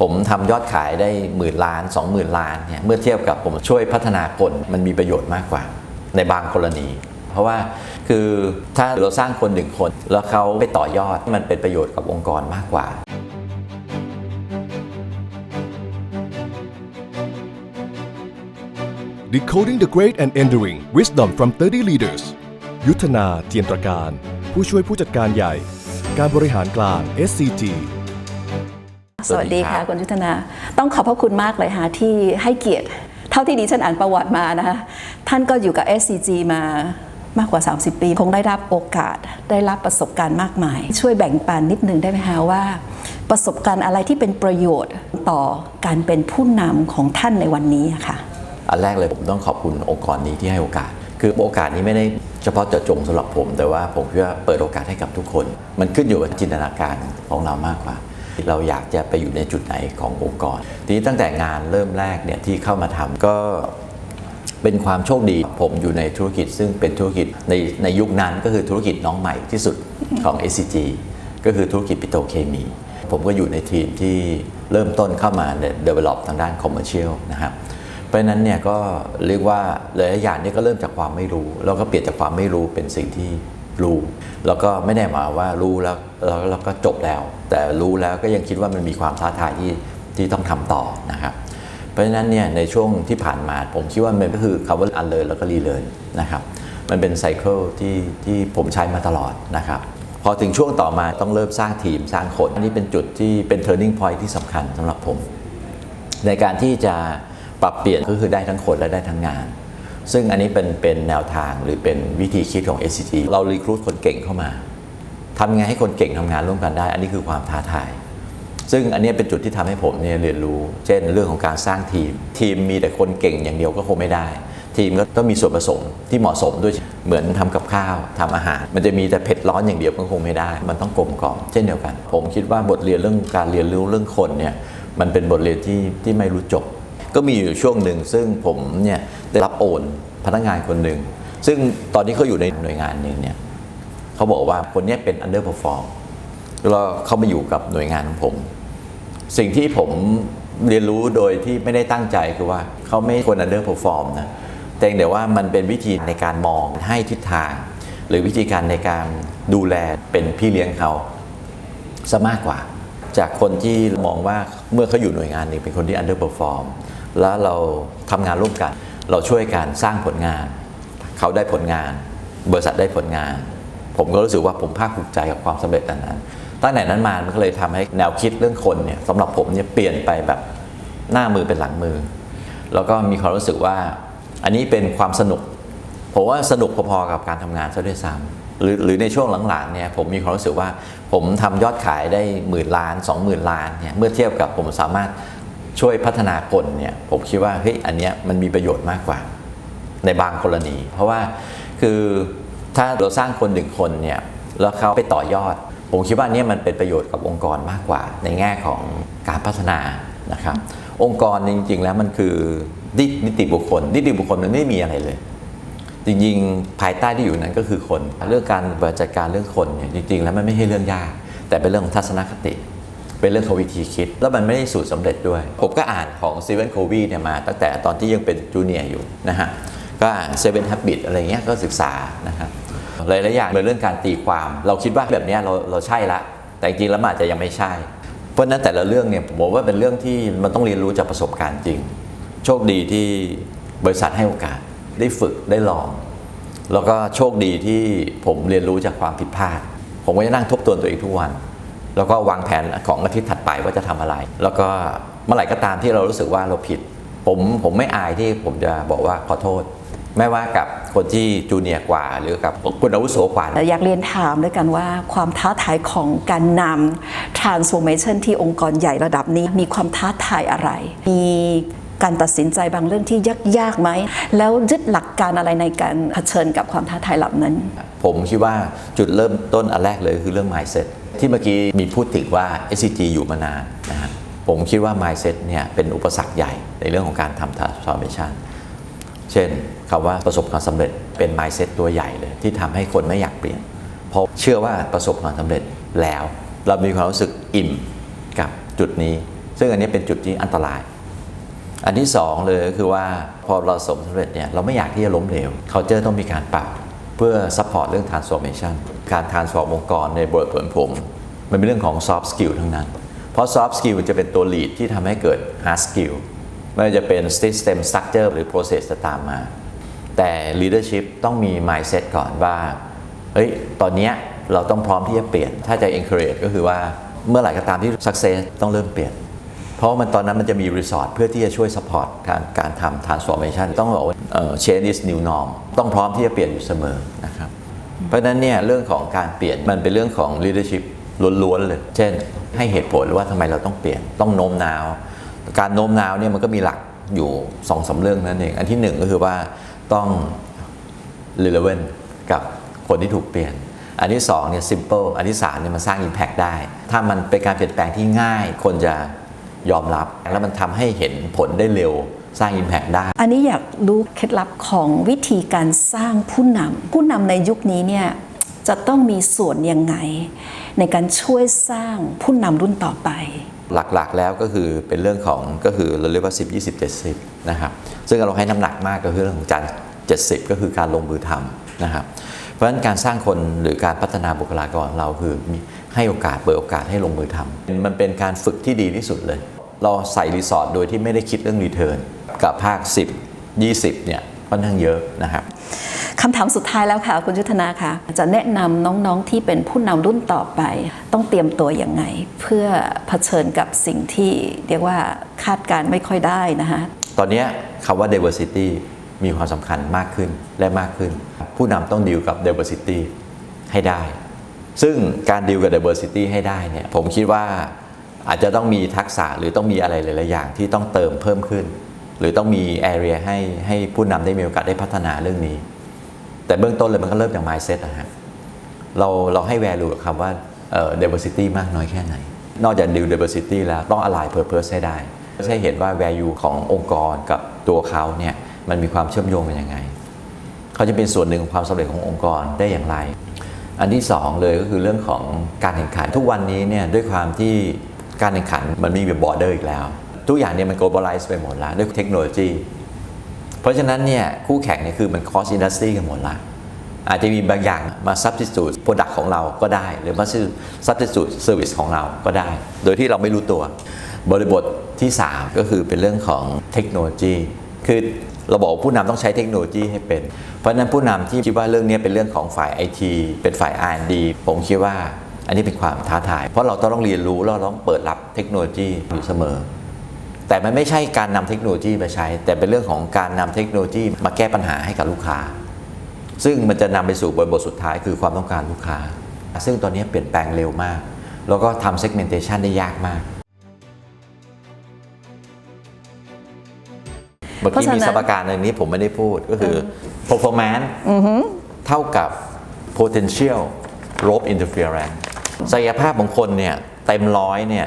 ผมทำยอดขายได้หมื่นล้าน 20,000 ล้านเนี่ยเมื่อเทียบกับผมช่วยพัฒนาคนมันมีประโยชน์มากกว่า ในบางกรณี เพราะว่าคือถ้าเราสร้างคนหนึ่งคน แล้วเขาไปต่อยอดมันเป็นประโยชน์กับองค์กรมากกว่า Decoding the Great and Enduring Wisdom from 30 Leaders ยุทธนาเจียมตรการ ผู้ช่วยผู้จัดการใหญ่ การบริหารกลาง SCG สวัสดีครับคุณยุทธนา ต้องขอบพระคุณมากเลยค่ะที่ให้เกียรติ เท่าที่ดิฉันอ่านประวัติมานะคะท่านก็อยู่กับ SCG มามากกว่า 30 ปี คงได้รับโอกาสได้รับประสบการณ์มากมาย ช่วยแบ่งปันนิดนึงได้ไหมคะว่า ประสบการณ์อะไรที่เป็นประโยชน์ต่อการเป็นผู้นำของท่านในวันนี้ค่ะ อันแรกเลยผมต้องขอบคุณองค์กรนี้ที่ให้โอกาส คือโอกาสนี้ไม่ได้เฉพาะเจาะจงสำหรับผม แต่ว่าผมคิดว่าเปิดโอกาสให้กับทุกคน มันขึ้นอยู่กับจินตนาการของเรามากกว่า เราอยากจะไปอยู่ในจุดไหนขององค์กร ทีนี้ตั้งแต่งานเริ่มแรกเนี่ยที่เข้ามาทำก็เป็นความโชคดีผมอยู่ในธุรกิจ ซึ่งเป็นธุรกิจในในยุคนั้นก็คือธุรกิจน้องใหม่ที่สุดของ SCG ก็คือธุรกิจปิโตรเคมี ผมก็อยู่ในทีมที่เริ่มต้นเข้ามา develop ทางด้าน commercial นะครับเพราะนั้นเนี่ยก็เรียกว่าหลายอย่างเนี่ยก็เริ่มจากความไม่รู้ แล้วก็เปลี่ยนจากความไม่รู้เป็นสิ่งที่ รู้ แล้วก็ไม่ได้หมายว่ารู้แล้วแล้วก็จบแล้ว แต่รู้แล้วก็ยังคิดว่ามันมีความท้าทายที่ที่ต้องทำต่อนะครับ เพราะฉะนั้นเนี่ยในช่วงที่ผ่านมาผมคิดว่ามันก็คือคำว่า unlearn แล้วก็ relearn นะครับมันเป็นไซเคิลที่ที่ผมใช้มาตลอดนะครับพอถึงช่วงต่อมาต้องเริ่มสร้างทีมสร้างคนอันนี้เป็นจุดที่เป็น turning point ที่สำคัญสำหรับผม ในการที่จะปรับเปลี่ยนก็คือได้ทั้งคนและได้ทั้งงาน ซึ่งอันนี้เป็นเป็นแนวทางหรือเป็นวิธีคิดของ SCG เรารีครูดคนเก่งเข้ามาทำไงให้คนเก่งทำงานร่วมกันได้ อันนี้คือความท้าทาย ซึ่งอันนี้เป็นจุดที่ทำให้ผมเนี่ยเรียนรู้ เช่น เรื่องของการสร้างทีม ทีมมีแต่คนเก่งอย่างเดียวก็คงไม่ได้ ทีมก็ต้องมีส่วนผสมที่เหมาะสมด้วยเหมือนทำกับข้าวทำอาหาร มันจะมีแต่เผ็ดร้อนอย่างเดียวก็คงไม่ได้ มันต้องกลมกล่อมเช่นเดียวกัน ผมคิดว่าบทเรียนเรื่องการเรียนรู้เรื่องคนเนี่ยมันเป็นบทเรียนที่ที่ไม่รู้จบ ก็มีอยู่ช่วงหนึ่งซึ่งผมเนี่ยได้รับโอนพนักงานคนหนึ่งซึ่งตอนนี้เขาอยู่ในหน่วยงานหนึ่งเนี่ยเขาบอกว่าคนนี้เป็น underperform แล้วเขามาอยู่กับหน่วยงานของผม สิ่งที่ผมเรียนรู้โดยที่ไม่ได้ตั้งใจคือว่าเขาไม่ควร underperform นะแต่เพียงแต่ว่ามันเป็นวิธีในการมองให้ทิศทาง หรือวิธีการในการดูแลเป็นพี่เลี้ยงเขาซะมากกว่า จากคนที่มองว่าเมื่อเขาอยู่หน่วยงานหนึ่งเป็นคนที่ underperform แล้วเราทำงานร่วมกัน เราช่วยกันสร้างผลงาน เขาได้ผลงาน บริษัทได้ผลงาน ผมก็รู้สึกว่าผมภาคภูมิใจกับความสำเร็จอันนั้น ตั้งแต่นั้นมามันก็เลยทำให้แนวคิดเรื่องคนเนี่ยสำหรับผมเนี่ยเปลี่ยนไปแบบหน้ามือเป็นหลังมือ แล้วก็มีความรู้สึกว่าอันนี้เป็นความสนุกผมว่าสนุกพอๆกับการทำงานซะด้วยซ้ำ หรือหรือในช่วงหลังๆเนี่ยผมมีความรู้สึกว่าผมทำยอดขายได้หมื่นล้าน 20,000 ล้านเนี่ยเมื่อเทียบกับผมสามารถช่วยพัฒนาคนเนี่ยผมคิดว่าเฮ้ยอันเนี้ยมันมีประโยชน์มากกว่า ในบางกรณี เพราะว่าคือถ้าเราสร้างคนหนึ่งคนเนี่ยแล้วเขาไปต่อยอด ผมคิดว่าอันเนี้ยมันเป็นประโยชน์กับองค์กรมากกว่า ในแง่ของการพัฒนานะครับองค์กรจริงๆแล้วมันคือนินิติบุคคลนิติบุคคลมันไม่มีอะไรเลย จริงๆ ภายใต้ที่อยู่นั้นก็คือคน เรื่องการบริหารจัดการเรื่องคนเนี่ยจริง ๆ แล้วมันไม่ใช่เรื่องยาก แต่เป็นเรื่องของทัศนคติ เป็นเรื่องของวิธีคิด แล้วมันไม่ได้สูตรสำเร็จด้วย ผมก็อ่านของซีเวนโควีเนี่ยมาตั้งแต่ตอนที่ยังเป็นจูเนียร์อยู่นะฮะก็อ่านเซเว่นฮับบิทอะไรเงี้ยก็ศึกษานะครับหลายๆอย่างเป็นเรื่องการตีความ เราคิดว่าแบบเนี้ยเราเราใช่ละ แต่จริงๆแล้วมันอาจจะยังไม่ใช่ เพราะฉะนั้นแต่ละเรื่องเนี่ยผมบอกว่าเป็นเรื่องที่มันต้องเรียนรู้จากประสบการณ์จริง โชคดีที่บริษัทให้โอกาส ได้ฝึกได้ลอง แล้วก็โชคดีที่ผมเรียนรู้จากความผิดพลาด ผมก็จะนั่งทบทวนตัวเองทุกวัน แล้วก็วางแผนของอาทิตย์ถัดไปว่าจะทำอะไร แล้วก็เมื่อไหร่ก็ตามที่เรารู้สึกว่าเราผิด ผมผมไม่อายที่ผมจะบอกว่าขอโทษไม่ว่ากับคนที่จูเนียกว่า หรือกับคนอาวุโสกว่าอยากเรียนถามด้วยกันว่าความท้าทายของการนำ transformation ที่องค์กรใหญ่ระดับนี้มีความท้าทายอะไร มี การตัดสินใจบางเรื่องที่ยากๆไหม แล้วยึดหลักการอะไรในการเผชิญกับความท้าทายเหล่านั้น ผมคิดว่าจุดเริ่มต้นอันแรกเลยคือเรื่อง mindset ที่เมื่อกี้มีพูดถึงว่า SCG อยู่มานานนะฮะผมคิดว่า mindset เนี่ยเป็นอุปสรรคใหญ่ในเรื่องของการทำ transformation เช่นคำว่าประสบความสำเร็จเป็น mindset ตัวใหญ่เลย ที่ทำให้คนไม่อยากเปลี่ยนเพราะเชื่อว่าประสบความสำเร็จแล้ว เรามีความรู้สึกอิ่มกับจุดนี้ ซึ่งอันนี้เป็นจุดที่อันตราย อันที่สองเลยก็คือว่าพอเราสมสำเร็จเนี่ยเราไม่อยากที่จะล้มเหลว culture ต้องมีการปรับเพื่อ support เรื่อง transformation การ transform องค์กรในบทผลผม มันเป็นเรื่องของ soft skill ทั้งนั้น เพราะ soft skill จะเป็นตัว lead ที่ทำให้เกิด hard skill ไม่ว่าจะเป็น system structure หรือ process จะตามมา แต่ leadership ต้องมี mindset ก่อนว่า เฮ้ย ตอนนี้เราต้องพร้อมที่จะเปลี่ยน ถ้าจะ encourage ก็คือว่าเมื่อไหร่ก็ตามที่ success ต้องเริ่มเปลี่ยน เพราะมันตอนนั้นมันจะมีรีสอร์ทเพื่อที่จะช่วย support การการทำ transformation ต้องบอกว่าเอ่อ change is new norm ต้องพร้อมที่จะเปลี่ยนอยู่เสมอนะครับเพราะฉะนั้นเนี่ยเรื่องของการเปลี่ยนมันเป็นเรื่องของ leadership ล้วนๆเลย เช่น ให้เหตุผลว่าทำไมเราต้องเปลี่ยนต้องโน้มน้าว การโน้มน้าวเนี่ยมันก็มีหลักอยู่สองสามเรื่องนั่นเอง อันที่หนึ่งก็คือว่าต้อง relevant กับคนที่ถูกเปลี่ยน อันที่สองเนี่ย simple อันที่สามเนี่ยมันสร้าง impact ได้ ถ้ามันเป็นการเปลี่ยนแปลงที่ง่าย คนจะ ยอมรับ แล้วมันทำให้เห็นผลได้เร็วสร้าง impact ได้ อันนี้อยากรู้เคล็ดลับของวิธีการสร้างผู้นำผู้นำในยุคนี้เนี่ยจะต้องมีส่วนยังไง ในการช่วยสร้างผู้นำรุ่นต่อไป หลักๆแล้วก็คือเป็นเรื่องของก็คือเราเรียกว่า 10 20 70 นะครับ ซึ่งเราให้น้ำหนักมากก็คือเรื่องของจาน70 ก็คือการลงมือทำนะครับ เพราะฉะนั้นการสร้างคนหรือการพัฒนาบุคลากรของเราคือมีให้โอกาสเปิดโอกาสให้ลงมือทำมันเป็นการฝึกที่ดีที่สุดเลย เราใส่รีสอร์ทโดยที่ไม่ได้คิดเรื่องรีเทิร์นกับภาค 10 20 เนี่ยค่อนข้างเยอะนะครับคำถามสุดท้ายแล้วค่ะ คุณยุทธนาค่ะ จะแนะนำน้องๆที่เป็นผู้นำรุ่นต่อไป ต้องเตรียมตัวอย่างไง เพื่อเผชิญกับสิ่งที่เรียกว่าคาดการณ์ไม่ค่อยได้นะคะตอนเนี้ยคำว่า diversity มีความสำคัญมากขึ้นและมากขึ้น ผู้นำต้องดีลกับ diversity ให้ได้ ซึ่งการดีลกับ diversity ให้ได้เนี่ยผมคิดว่า อาจจะต้องมีทักษะหรือต้องมีอะไรหลายๆอย่างที่ต้องเติมเพิ่มขึ้น หรือต้องมี area ให้ให้ผู้นำได้มีโอกาสได้พัฒนาเรื่องนี้ แต่เบื้องต้นเลยมันก็เริ่มจาก mindset นะฮะเราเราให้ value กับคำว่าเอ่อ diversity มากน้อยแค่ไหน นอกจาก deal diversity แล้วต้อง align purpose ให้ได้ใช่เห็นว่า value ขององค์กรกับตัวเขาเนี่ยมันมีความเชื่อมโยงกันยังไง เขาจะเป็นส่วนหนึ่งของความสำเร็จขององค์กรได้อย่างไร อันที่สองเลยก็คือเรื่องของการแข่งขันทุกวันนี้เนี่ยด้วยความที่ การแข่งขันมันไมมีบอร์เดอร์อีกแล้ว ทุกอย่างเนี่ยมัน globalize ไปหมดแล้วด้วยเทคโนโลยี เพราะฉะนั้นเนี่ยคู่แข่งเนี่ยคือมัน cross industry กันหมดละอาจจะมีบางอย่างมา substitute product ของเราก็ได้ หรือมา substitute service ของเราก็ได้ โดยที่เราไม่รู้ตัว บริบทที่ 3 ก็คือเป็นเรื่องของเทคโนโลยี คือเราบอกผู้นำต้องใช้เทคโนโลยีให้เป็น เพราะฉะนั้นผู้นำที่คิดว่าเรื่องนี้เป็นเรื่องของฝ่าย IT เป็นฝ่าย R&D ผมคิดว่า อันนี้เป็นความท้าทาย เพราะเราต้องเรียนรู้แล้วเราต้องเปิดรับเทคโนโลยีอยู่เสมอ แต่มันไม่ใช่การนำเทคโนโลยีมาใช้ แต่เป็นเรื่องของการนำเทคโนโลยีมาแก้ปัญหาให้กับลูกค้า ซึ่งมันจะนำไปสู่บทบทสุดท้ายคือความต้องการลูกค้า ซึ่งตอนนี้เปลี่ยนแปลงเร็วมาก แล้วก็ทำ segmentation ได้ยากมากเมื่อเพราะกี้ฉะนั้มีนสมการในนี้ผมไม่ได้พูดก็คือ performance เท่ากับ potential lobe interference ศักยภาพของคนเนี่ยเต็มร้อยเนี่ย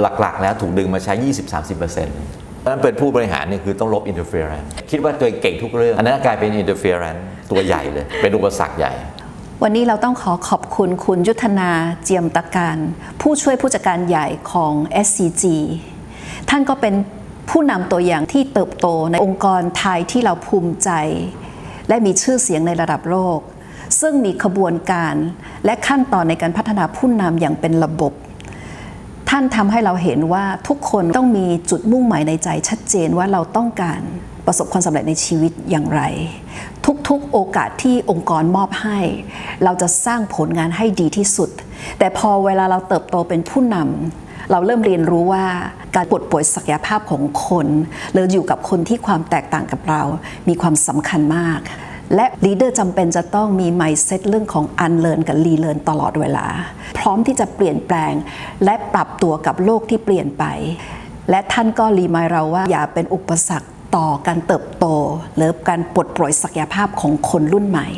หลักๆ แล้วถูกดึงมาใช้ 20-30%เพราะฉะนั้นเป็นผู้บริหารเนี่ยคือต้องลบ interference คิดว่าตัวเองเก่งทุกเรื่อง อันนั้นกลายเป็น interference ตัวใหญ่เลย เป็นอุปสรรคใหญ่ วันนี้เราต้องขอขอบคุณคุณยุทธนาเจียมตะการ ผู้ช่วยผู้จัดการใหญ่ของ SCG ท่านก็เป็นผู้นำตัวอย่างที่เติบโตในองค์กรไทยที่เราภูมิใจ และมีชื่อเสียงในระดับโลก ซึ่งมีขบวนการและขั้นตอนในการพัฒนาผู้นำอย่างเป็นระบบ ท่านทำให้เราเห็นว่าทุกคนต้องมีจุดมุ่งหมายในใจชัดเจนว่าเราต้องการประสบความสำเร็จในชีวิตอย่างไร ทุกๆโอกาสที่องค์กรมอบให้ เราจะสร้างผลงานให้ดีที่สุด แต่พอเวลาเราเติบโตเป็นผู้นำเราเริ่มเรียนรู้ว่าการปลดปล่อยศักยภาพของคนหรืออยู่กับคนที่ความแตกต่างกับเรา มีความสำคัญมาก และลีดเดอร์จำเป็นจะต้องมีไมเซ็ตเรื่องของอันเลินกับรีเลินตลอดเวลา พร้อมที่จะเปลี่ยนแปลง และปรับตัวกับโลกที่เปลี่ยนไป และท่านก็รีมายเราว่าอย่าเป็นอุปสรรคต่อการเติบโต หรือการปลดปล่อยศักยภาพของคนรุ่นใหม่